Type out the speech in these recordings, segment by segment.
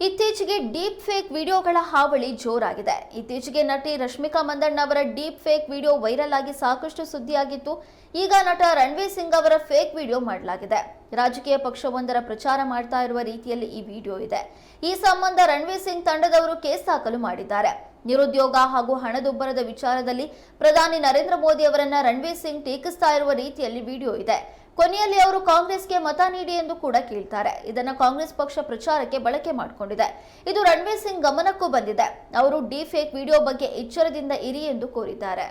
ಇತ್ತೀಚೆಗೆ deep fake ವಿಡಿಯೋಗಳ ಹಾವಳಿ ಜೋರಾಗಿದೆ. ಇತ್ತೀಚೆಗೆ ನಟಿ ರಶ್ಮಿಕಾ ಮಂದಣ್ಣ ಅವರ ಡೀಪ್ ಫೇಕ್ ವಿಡಿಯೋ ವೈರಲ್ ಆಗಿ ಸಾಕಷ್ಟು ಸುದ್ದಿಯಾಗಿತ್ತು. ಈಗ ನಟ ರಣವೀರ್ ಸಿಂಗ್ ಅವರ ಫೇಕ್ ವಿಡಿಯೋ ಮಾಡಲಾಗಿದೆ. ರಾಜಕೀಯ ಪಕ್ಷವೊಂದರ ಪ್ರಚಾರ ಮಾಡ್ತಾ ಇರುವ ರೀತಿಯಲ್ಲಿ ಈ ವಿಡಿಯೋ ಇದೆ. ಈ ಸಂಬಂಧ ರಣವೀರ್ ಸಿಂಗ್ ತಂಡದವರು ಕೇಸ್ ದಾಖಲು ಮಾಡಿದ್ದಾರೆ. ನಿರುದ್ಯೋಗ ಹಾಗೂ ಹಣದುಬ್ಬರದ ವಿಚಾರದಲ್ಲಿ ಪ್ರಧಾನಿ ನರೇಂದ್ರ ಮೋದಿ ಅವರನ್ನ ರಣವೀರ್ ಸಿಂಗ್ ಟೀಕಿಸ್ತಾ ಇರುವ ರೀತಿಯಲ್ಲಿ ವಿಡಿಯೋ ಇದೆ. ಕೊನೆಯಲ್ಲಿ ಅವರು ಕಾಂಗ್ರೆಸ್ಗೆ ಮತ ನೀಡಿ ಎಂದು ಕೂಡ ಕೇಳ್ತಾರೆ. ಇದನ್ನ ಕಾಂಗ್ರೆಸ್ ಪಕ್ಷ ಪ್ರಚಾರಕ್ಕೆ ಬಳಕೆ ಮಾಡಿಕೊಂಡಿದೆ. ಇದು ರಣವೀರ್ ಸಿಂಗ್ ಗಮನಕ್ಕೂ ಬಂದಿದೆ. ಅವರು ಡಿ ಫೇಕ್ ವಿಡಿಯೋ ಬಗ್ಗೆ ಎಚ್ಚರದಿಂದ ಇರಿ ಎಂದು ಕೋರಿದ್ದಾರೆ.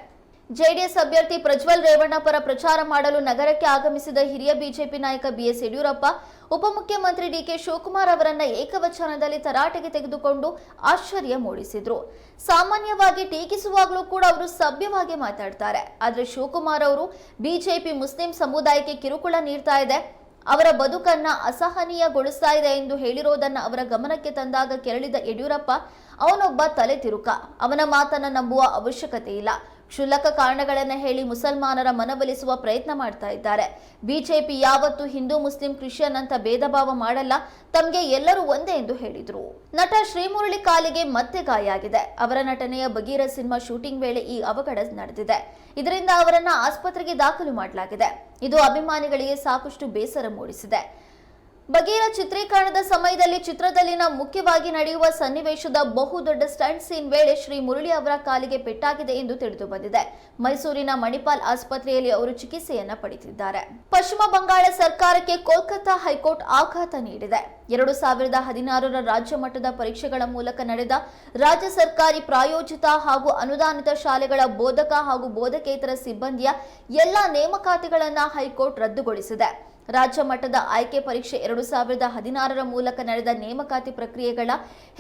ಜೆಡಿಎಸ್ ಅಭ್ಯರ್ಥಿ ಪ್ರಜ್ವಲ್ ರೇವಣ್ಣ ಪರ ಪ್ರಚಾರ ಮಾಡಲು ನಗರಕ್ಕೆ ಆಗಮಿಸಿದ ಹಿರಿಯ ಬಿಜೆಪಿ ನಾಯಕ ಬಿಎಸ್ ಯಡಿಯೂರಪ್ಪ, ಉಪಮುಖ್ಯಮಂತ್ರಿ ಡಿಕೆ ಶಿವಕುಮಾರ್ ಅವರನ್ನ ಏಕವಚನದಲ್ಲಿ ತರಾಟೆಗೆ ತೆಗೆದುಕೊಂಡು ಆಶ್ಚರ್ಯ ಮೂಡಿಸಿದ್ರು. ಸಾಮಾನ್ಯವಾಗಿ ಟೀಕಿಸುವಾಗಲೂ ಕೂಡ ಅವರು ಸಭ್ಯವಾಗಿ ಮಾತಾಡ್ತಾರೆ. ಆದರೆ ಶಿವಕುಮಾರ್ ಅವರು ಬಿಜೆಪಿ ಮುಸ್ಲಿಂ ಸಮುದಾಯಕ್ಕೆ ಕಿರುಕುಳ ನೀಡ್ತಾ ಇದೆ. ಅವರ ಬದುಕನ್ನ ಅಸಹನೀಯಗೊಳಿಸ್ತಾ ಇದೆ ಎಂದು ಹೇಳಿರೋದನ್ನ ಅವರ ಗಮನಕ್ಕೆ ತಂದಾಗ ಕೆರಳಿದ ಯಡಿಯೂರಪ್ಪ, ಅವನೊಬ್ಬ ತಲೆ ತಿರುಕ. ಅವನ ಮಾತನ್ನ ನಂಬುವ ಅವಶ್ಯಕತೆ ಇಲ್ಲ. ಕ್ಷುಲ್ಲಕ ಕಾರಣಗಳನ್ನು ಹೇಳಿ ಮುಸಲ್ಮಾನರ ಮನವೊಲಿಸುವ ಪ್ರಯತ್ನ ಮಾಡ್ತಾ ಇದ್ದಾರೆ. ಬಿಜೆಪಿ ಯಾವತ್ತೂ ಹಿಂದೂ, ಮುಸ್ಲಿಂ, ಕ್ರಿಶ್ಚಿಯನ್ ಅಂತ ಭೇದ ಭಾವ ಮಾಡಲ್ಲ. ತಮಗೆ ಎಲ್ಲರೂ ಒಂದೇ ಎಂದು ಹೇಳಿದರು. ನಟ ಶ್ರೀಮುರಳಿ ಕಾಲಿಗೆ ಮತ್ತೆ ಗಾಯ ಆಗಿದೆ ಅವರ ನಟನೆಯ ಬಗೀರ ಸಿನಿಮಾ ಶೂಟಿಂಗ್ ವೇಳೆ ಈ ಅವಘಡ ನಡೆದಿದೆ. ಇದರಿಂದ ಅವರನ್ನ ಆಸ್ಪತ್ರೆಗೆ ದಾಖಲು ಮಾಡಲಾಗಿದೆ. ಇದು ಅಭಿಮಾನಿಗಳಿಗೆ ಸಾಕಷ್ಟು ಬೇಸರ ಮೂಡಿಸಿದೆ. ಬಗೀರ ಚಿತ್ರೀಕರಣದ ಸಮಯದಲ್ಲಿ ಚಿತ್ರದಲ್ಲಿನ ಮುಖ್ಯವಾಗಿ ನಡೆಯುವ ಸನ್ನಿವೇಶದ ಬಹುದೊಡ್ಡ ಸ್ಟಂಟ್ ಸೀನ್ ವೇಳೆ ಶ್ರೀ ಮುರಳಿ ಅವರ ಕಾಲಿಗೆ ಪೆಟ್ಟಾಗಿದೆ ಎಂದು ತಿಳಿದು ಬಂದಿದೆ. ಮೈಸೂರಿನ ಮಣಿಪಾಲ್ ಆಸ್ಪತ್ರೆಯಲ್ಲಿ ಅವರು ಚಿಕಿತ್ಸೆಯನ್ನ ಪಡೆದಿದ್ದಾರೆ. ಪಶ್ಚಿಮ ಬಂಗಾಳ ಸರ್ಕಾರಕ್ಕೆ ಕೋಲ್ಕತ್ತಾ ಹೈಕೋರ್ಟ್ ಆಘಾತ ನೀಡಿದೆ. ಎರಡು ಸಾವಿರದ ಹದಿನಾರರ ರಾಜ್ಯ ಮಟ್ಟದ ಪರೀಕ್ಷೆಗಳ ಮೂಲಕ ನಡೆದ ರಾಜ್ಯ ಸರ್ಕಾರಿ ಪ್ರಾಯೋಜಿತ ಹಾಗೂ ಅನುದಾನಿತ ಶಾಲೆಗಳ ಬೋಧಕ ಹಾಗೂ ಬೋಧಕೇತರ ಸಿಬ್ಬಂದಿಯ ಎಲ್ಲಾ ನೇಮಕಾತಿಗಳನ್ನು ಹೈಕೋರ್ಟ್ ರದ್ದುಗೊಳಿಸಿದೆ. ರಾಜ್ಯ ಮಟ್ಟದ ಆಯ್ಕೆ ಪರೀಕ್ಷೆ ಎರಡು ಸಾವಿರದ ಹದಿನಾರರ ಮೂಲಕ ನಡೆದ ನೇಮಕಾತಿ ಪ್ರಕ್ರಿಯೆಗಳ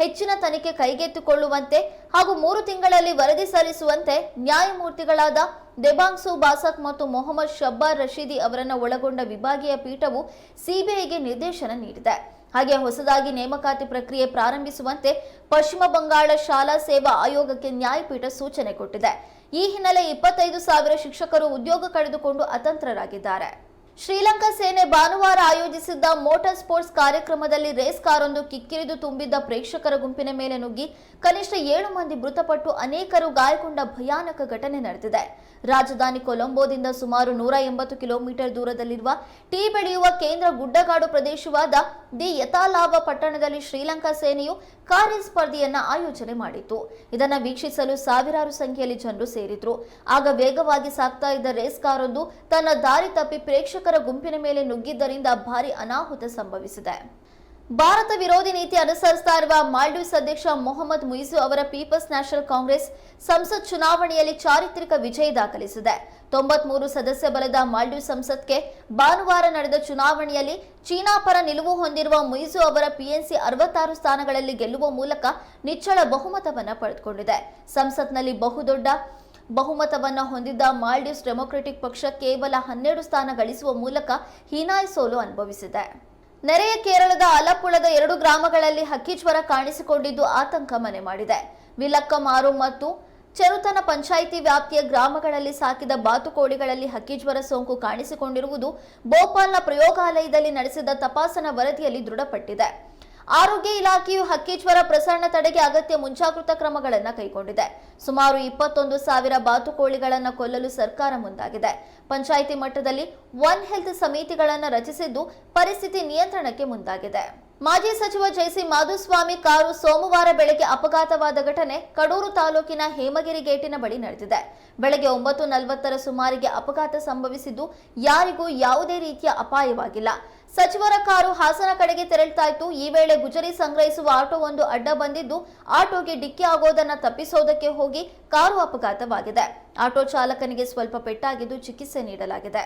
ಹೆಚ್ಚಿನ ತನಿಖೆ ಕೈಗೆತ್ತಿಕೊಳ್ಳುವಂತೆ ಹಾಗೂ ಮೂರು ತಿಂಗಳಲ್ಲಿ ವರದಿ ಸಲ್ಲಿಸುವಂತೆ ನ್ಯಾಯಮೂರ್ತಿಗಳಾದ ದೆಬಾಂಗ್ಸು ಬಾಸಕ್ ಮತ್ತು ಮೊಹಮ್ಮದ್ ಶಬ್ಬಾರ್ ರಶೀದಿ ಅವರನ್ನು ಒಳಗೊಂಡ ವಿಭಾಗೀಯ ಪೀಠವು ಸಿಬಿಐಗೆ ನಿರ್ದೇಶನ ನೀಡಿದೆ. ಹಾಗೆ ಹೊಸದಾಗಿ ನೇಮಕಾತಿ ಪ್ರಕ್ರಿಯೆ ಪ್ರಾರಂಭಿಸುವಂತೆ ಪಶ್ಚಿಮ ಬಂಗಾಳ ಶಾಲಾ ಸೇವಾ ಆಯೋಗಕ್ಕೆ ನ್ಯಾಯಪೀಠ ಸೂಚನೆ ಕೊಟ್ಟಿದೆ. ಈ ಹಿನ್ನೆಲೆ ಇಪ್ಪತ್ತೈದು ಸಾವಿರ ಶಿಕ್ಷಕರು ಉದ್ಯೋಗ ಕಳೆದುಕೊಂಡು ಅತಂತ್ರರಾಗಿದ್ದಾರೆ. ಶ್ರೀಲಂಕಾ ಸೇನೆ ಭಾನುವಾರ ಆಯೋಜಿಸಿದ್ದ ಮೋಟಾರ್ ಸ್ಪೋರ್ಟ್ಸ್ ಕಾರ್ಯಕ್ರಮದಲ್ಲಿ ರೇಸ್ ಕಾರೊಂದು ಕಿಕ್ಕಿರಿದು ತುಂಬಿದ್ದ ಪ್ರೇಕ್ಷಕರ ಗುಂಪಿನ ಮೇಲೆ ನುಗ್ಗಿ ಕನಿಷ್ಠ ಏಳು ಮಂದಿ ಮೃತಪಟ್ಟು ಅನೇಕರು ಗಾಯಗೊಂಡ ಭಯಾನಕ ಘಟನೆ ನಡೆದಿದೆ. ರಾಜಧಾನಿ ಕೊಲಂಬೋದಿಂದ ಸುಮಾರು ನೂರ ಎಂಬತ್ತು ಕಿಲೋಮೀಟರ್ ದೂರದಲ್ಲಿರುವ ಟೀ ಬೆಳೆಯುವ ಕೇಂದ್ರ ಗುಡ್ಡಗಾಡು ಪ್ರದೇಶವಾದ ದಿ ಯಥಾಲಾಭ ಪಟ್ಟಣದಲ್ಲಿ ಶ್ರೀಲಂಕಾ ಸೇನೆಯು ಕಾರ್ಯ ಸ್ಪರ್ಧೆಯನ್ನ ಆಯೋಜನೆ ಮಾಡಿತ್ತು. ಇದನ್ನು ವೀಕ್ಷಿಸಲು ಸಾವಿರಾರು ಸಂಖ್ಯೆಯಲ್ಲಿ ಜನರು ಸೇರಿದ್ರು. ಆಗ ವೇಗವಾಗಿ ಸಾಗ್ತಾ ಇದ್ದ ರೇಸ್ ಕಾರೊಂದು ತನ್ನ ದಾರಿ ತಪ್ಪಿ ಪ್ರೇಕ್ಷಕರ ಗುಂಪಿನ ಮೇಲೆ ನುಗ್ಗಿದ್ದರಿಂದ ಭಾರಿ ಅನಾಹುತ ಸಂಭವಿಸಿದೆ. ಭಾರತ ವಿರೋಧಿ ನೀತಿ ಅನುಸರಿಸ್ತಾ ಇರುವ ಮಾಲ್ಡೀವ್ಸ್ ಅಧ್ಯಕ್ಷ ಮೊಹಮ್ಮದ್ ಮುಯಿಸು ಅವರ ಪೀಪಲ್ಸ್ ನ್ಯಾಷನಲ್ ಕಾಂಗ್ರೆಸ್ ಸಂಸತ್ ಚುನಾವಣೆಯಲ್ಲಿ ಚಾರಿತ್ರಿಕ ವಿಜಯ ದಾಖಲಿಸಿದೆ. ತೊಂಬತ್ಮೂರು ಸದಸ್ಯ ಬಲದ ಮಾಲ್ಡೀವ್ ಸಂಸತ್ಗೆ ಭಾನುವಾರ ನಡೆದ ಚುನಾವಣೆಯಲ್ಲಿ ಚೀನಾ ಪರ ನಿಲುವು ಹೊಂದಿರುವ ಮುಯಿಸು ಅವರ ಪಿಎನ್ಸಿ ಅರವತ್ತಾರು ಸ್ಥಾನಗಳಲ್ಲಿ ಗೆಲ್ಲುವ ಮೂಲಕ ನಿಚ್ಚಳ ಬಹುಮತವನ್ನು ಪಡೆದುಕೊಂಡಿದೆ. ಸಂಸತ್ನಲ್ಲಿ ಬಹುದೊಡ್ಡ ಬಹುಮತವನ್ನ ಹೊಂದಿದ್ದ ಮಾಲ್ಡೀವ್ಸ್ ಡೆಮೊಕ್ರೆಟಿಕ್ ಪಕ್ಷ ಕೇವಲ ಹನ್ನೆರಡು ಸ್ಥಾನ ಗಳಿಸುವ ಮೂಲಕ ಹೀನಾಯ್ ಸೋಲು ಅನುಭವಿಸಿದೆ. ನೆರೆಯ ಕೇರಳದ ಅಲಪ್ಪುಳದ ಎರಡು ಗ್ರಾಮಗಳಲ್ಲಿ ಹಕ್ಕಿ ಜ್ವರ ಕಾಣಿಸಿಕೊಂಡಿದ್ದು ಆತಂಕ ಮನೆ ಮಾಡಿದೆ. ವಿಲಕ್ಕಮಾರು ಮತ್ತು ಚರುತನ ಪಂಚಾಯಿತಿ ವ್ಯಾಪ್ತಿಯ ಗ್ರಾಮಗಳಲ್ಲಿ ಸಾಕಿದ ಬಾತುಕೋಳಿಗಳಲ್ಲಿ ಹಕ್ಕಿಜ್ವರ ಸೋಂಕು ಕಾಣಿಸಿಕೊಂಡಿರುವುದು ಭೋಪಾಲ್ನ ಪ್ರಯೋಗಾಲಯದಲ್ಲಿ ನಡೆಸಿದ ತಪಾಸಣಾ ವರದಿಯಲ್ಲಿ ದೃಢಪಟ್ಟಿದೆ. ಆರೋಗ್ಯ ಇಲಾಖೆಯು ಹಕ್ಕಿಜ್ವರ ಪ್ರಸರಣ ತಡೆಗೆ ಅಗತ್ಯ ಮುಂಜಾಗೃತಾ ಕ್ರಮಗಳನ್ನು ಕೈಗೊಂಡಿದೆ. ಸುಮಾರು ಇಪ್ಪತ್ತೊಂದು ಸಾವಿರ ಬಾತುಕೋಳಿಗಳನ್ನು ಕೊಲ್ಲಲು ಸರ್ಕಾರ ಮುಂದಾಗಿದೆ. ಪಂಚಾಯಿತಿ ಮಟ್ಟದಲ್ಲಿ ಒನ್ ಹೆಲ್ತ್ ಸಮಿತಿಗಳನ್ನು ರಚಿಸಿದ್ದು ಪರಿಸ್ಥಿತಿ ನಿಯಂತ್ರಣಕ್ಕೆ ಮುಂದಾಗಿದೆ. ಮಾಜಿ ಸಚಿವ ಜೈಸಿ ಮಾಧುಸ್ವಾಮಿ ಕಾರು ಸೋಮವಾರ ಬೆಳಗ್ಗೆ ಅಪಘಾತವಾದ ಘಟನೆ ಕಡೂರು ತಾಲೂಕಿನ ಹೇಮಗಿರಿ ಗೇಟಿನ ಬಳಿ ನಡೆದಿದೆ. ಬೆಳಗ್ಗೆ ಒಂಬತ್ತು ನಲವತ್ತರ ಸುಮಾರಿಗೆ ಅಪಘಾತ ಸಂಭವಿಸಿದ್ದು ಯಾರಿಗೂ ಯಾವುದೇ ರೀತಿಯ ಅಪಾಯವಾಗಿಲ್ಲ. ಸಚಿವರ ಕಾರು ಹಾಸನ ಕಡೆಗೆ ತೆರಳ್ತಾ ಇತ್ತು. ಈ ವೇಳೆ ಗುಜರಿ ಸಂಗ್ರಹಿಸುವ ಆಟೋ ಒಂದು ಅಡ್ಡ ಬಂದಿದ್ದು ಆಟೋಗೆ ಡಿಕ್ಕಿ ಆಗೋದನ್ನ ತಪ್ಪಿಸೋದಕ್ಕೆ ಹೋಗಿ ಕಾರು ಅಪಘಾತವಾಗಿದೆ. ಆಟೋ ಚಾಲಕನಿಗೆ ಸ್ವಲ್ಪ ಪೆಟ್ಟಾಗಿದ್ದು ಚಿಕಿತ್ಸೆ ನೀಡಲಾಗಿದೆ.